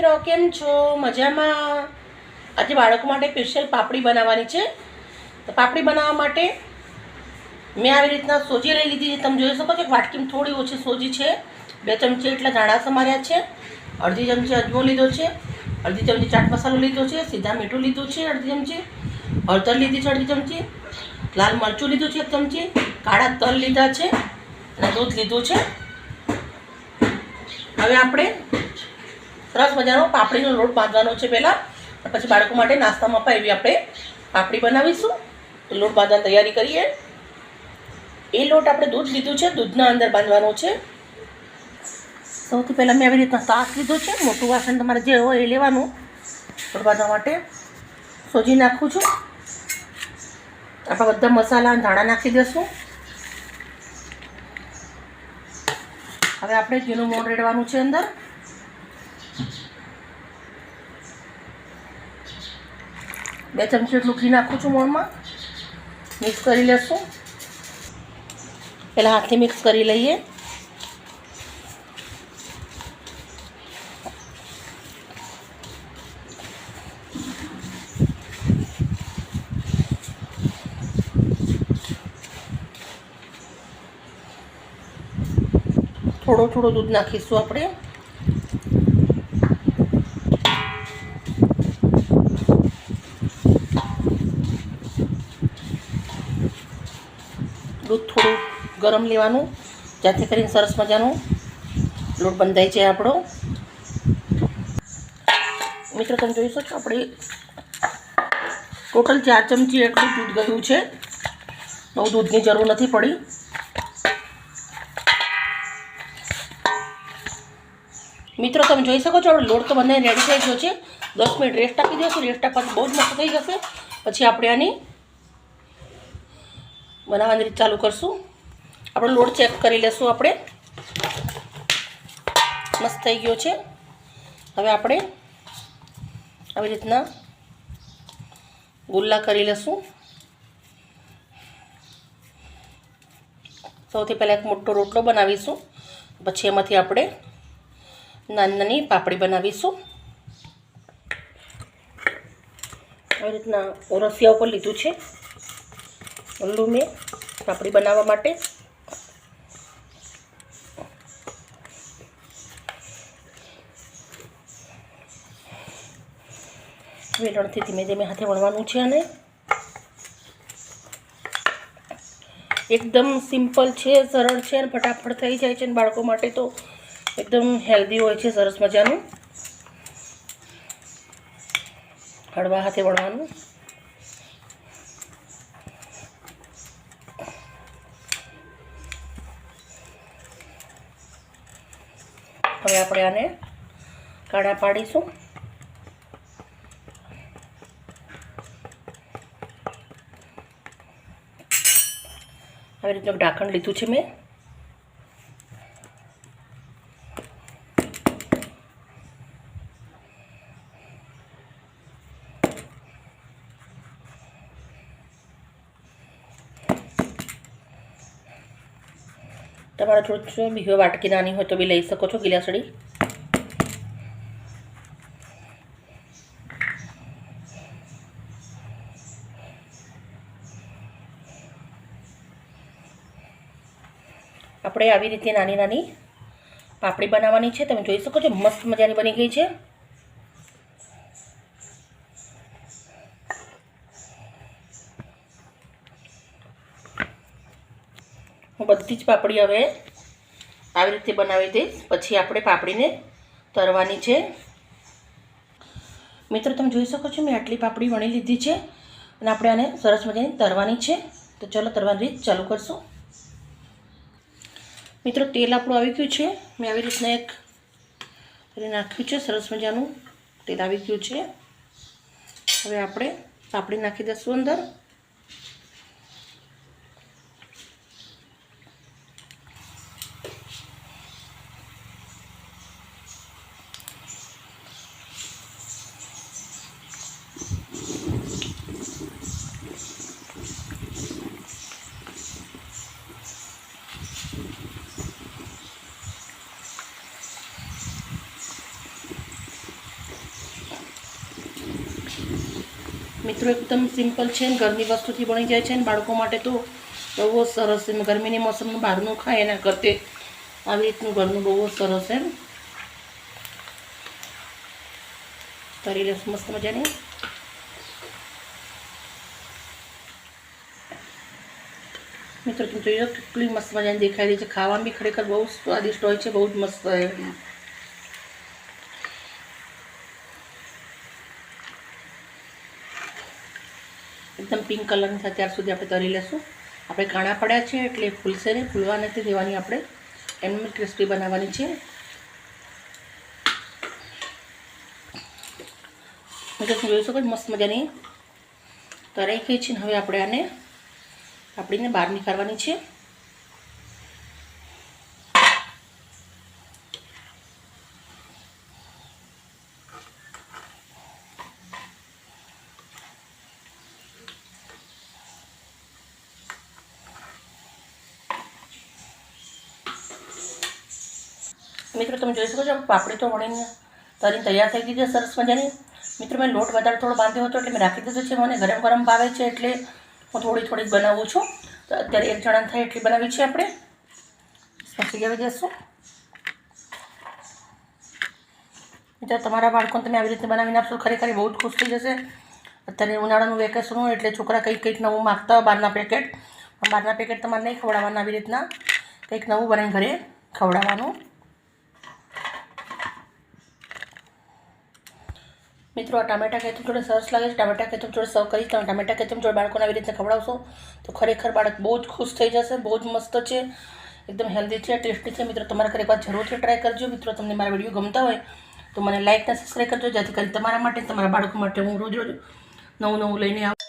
મિત્રો, કેમ છો? મજામાં? આજે બાળકો માટે સ્પેશિયલ પાપડી બનાવવાની છે. તો પાપડી બનાવવા માટે મેં આવી રીતના સોજી લઈ લીધી છે. તમે જોઈ શકો છો વાટકીમાં થોડી ઓછી સોજી છે. બે ચમચી એટલા ધાણા સમાર્યા છે. અડધી ચમચી અજમો લીધો છે. અડધી ચમચી ચાટ મસાલો લીધો છે. સીધા મીઠું લીધું છે અડધી ચમચી. હળદર લીધી છે અડધી ચમચી. લાલ મરચું લીધું છે એક ચમચી. કાળા તલ લીધા છે. અને દૂધ લીધું છે. હવે આપણે સરસ મજાનો પાપડીનો લોટ બાંધવાનો છે પહેલાં. પછી બાળકો માટે નાસ્તામાં પણ એવી આપણે પાપડી બનાવીશું. લોટ બાંધવાની તૈયારી કરીએ. એ લોટ આપણે દૂધ લીધું છે. દૂધના અંદર બાંધવાનો છે. સૌથી પહેલાં મેં આવી રીતના તાસ લીધો છે. મોટું વાસણ તમારે જે હોય એ લેવાનું. લોટ બાંધવા માટે સોજી નાખું છું. આપણે બધા મસાલા ધાણા નાખી દઈશું હવે આપણે ઘીનું મોણ રેડવાનું છે અંદર. બે ચમચી એટલું ઘી નાખું છું મોણમાં મિક્સ કરી લેશું. પહેલાં હાથથી મિક્સ કરી લઈએ. થોડો થોડો દૂધ નાખીશું આપણે. ગરમ લેવાનું જાતે કરીને સરસ મજાનું લોટ બંધાય છે આપણો. મિત્રો, તમે જોઈ શકો આપણે ટોટલ ચાર ચમચી એટલું દૂધ ગયું છે. બહુ દૂધની જરૂર નથી પડી. મિત્રો, તમે જોઈ શકો છો, આપણે લોટ તો બંને રેડી થઈ ગયો છે. દસ મિનિટ રેસ્ટ આપી દઈશું રેસ્ટ આપવાથી બહુ જ મસ્ત થઈ જશે. પછી આપણે આની બનાવવાની રીત ચાલુ કરશું. આપણો લોટ ચેક કરી લેશું આપણે. મસ્ત થઈ ગયો છે. હવે આપણે આવી રીતના ગુલ્લા કરી લેશું. સૌથી પહેલાં એક મોટો રોટલો બનાવીશું. પછી એમાંથી આપણે નાની નાની પાપડી બનાવીશું. આવી રીતના ઓરસિયા ઉપર લીધું છે. ઓલું મેં પાપડી બનાવવા માટે. વેલણથી ધીમે ધીમે હાથે વણવાનું છે અને એકદમ સિમ્પલ છે, સરળ છે અને ફટાફટ થઈ જાય છે અને બાળકો માટે તો એકદમ હેલ્ધી હોય છે, સરસ મજાનું. હળવા હાથે વણવાનું. હવે આપણે આને કાળા પાડીશું. આવી રીતનું ઢાંકણ લીધું છે મેં. તમારે થોડું બીજો વાટકી નાની હોય તો બી લઈ શકો છો, ગિલાસડી. આપણે આવી રીતે નાની નાની પાપડી બનાવવાની છે. તમે જોઈ શકો છો, મસ્ત મજાની બની ગઈ છે. હું બધી જ પાપડી હવે આવી રીતે બનાવી દઈશ. પછી આપણે પાપડીને તરવાની છે. મિત્રો, તમે જોઈ શકો છો, મેં આટલી પાપડી વણી લીધી છે અને આપણે આને સરસ મજાની તરવાની છે. તો ચલો તરવાની રીત ચાલુ કરશું. મિત્રો, તેલ આપણું આવી ગયું છે. મેં આવી રીતના એક નાખ્યું છે, સરસ મજાનું તેલ આવી ગયું છે. હવે આપણે પાપડી નાખી દઈશું અંદર. મિત્રો, એકદમ સિમ્પલ છે ઘરની વસ્તુથી બની જાય છે ને, બાળકો માટે તો બહુ સરસ છે. ગરમીની મોસમનું બહારનું ખાય એના કરતે આવી રીતનું ઘરનું બહુ સરસ છે. તરી લેસ મસ્ત મજાની. મિત્રો, તમે જોઈ લો, કેટલી મસ્ત મજાની દેખાઈ રહી છે. ખાવામાં બી ખરેખર બહુ સ્વાદિષ્ટ હોય છે, બહુ જ મસ્ત એકદમ પિંક કલરની થાય ત્યાર સુધી આપણે તરી લેશું. આપણે કાણા પડ્યા છે, એટલે ફૂલશે નહીં, ફૂલવા નથી દેવાની આપણે. એમને ક્રિસ્પી બનાવવાની છે. તમે જોઈ શકો મસ્ત મજાની તરાઈ ગઈ છે હવે આપણે આને આપણીને બહાર નીકાળવાની છે. મિત્રો, તમે જોઈ શકો છો, પાપડી તો વણીને તરીને તૈયાર થઈ ગઈ છે સરસ મજાની. મિત્રો, મેં લોટ વધારે થોડો બાંધ્યો હતો એટલે મેં રાખી દીધો છે. મને ગરમ ગરમ ભાવે છે એટલે હું થોડી થોડીક બનાવું છું. તો અત્યારે એક જણા થાય એટલી બનાવી છે આપણે. પછી આવી જશું. મિત્રો, તમારા બાળકોને તમે આવી રીતે બનાવીને આપશો, ખરેખર બહુ જ ખુશ થઈ જશે. અત્યારે ઉનાળાનું વેકેશન હોય એટલે છોકરા કંઈક કંઈક નવું માગતા હોય બહારના પેકેટ પણ બહારના પેકેટ તમારે નહીં ખવડાવવાના આવી રીતના. કંઈક નવું બનાવીને ઘરે ખવડાવવાનું. મિત્રો, આ ટામેટા કેચઅપ જોડે સરસ લાગે છે. ટામેટા કેચઅપ જોડે સર્વ કરીશ. તમે ટામેટા કેચઅપ જોડે બાળકોને આવી રીતે ખવડાવશો, તો ખરેખર બાળક બહુ જ ખુશ થઈ જશે, બહુ જ મસ્ત છે. એકદમ હેલ્ધી છે ટેસ્ટી છે. મિત્રો, તમારે ઘરે એકવાર જરૂરથી ટ્રાય કરજો. મિત્રો, તમને મારા વીડિયો ગમતા હોય, તો મને લાઇક અને સબસ્ક્રાઈબ કરજો. જેથી કરી તમારા માટે તમારા બાળકો માટે હું રોજ રોજ નવું નવું લઈને આવું.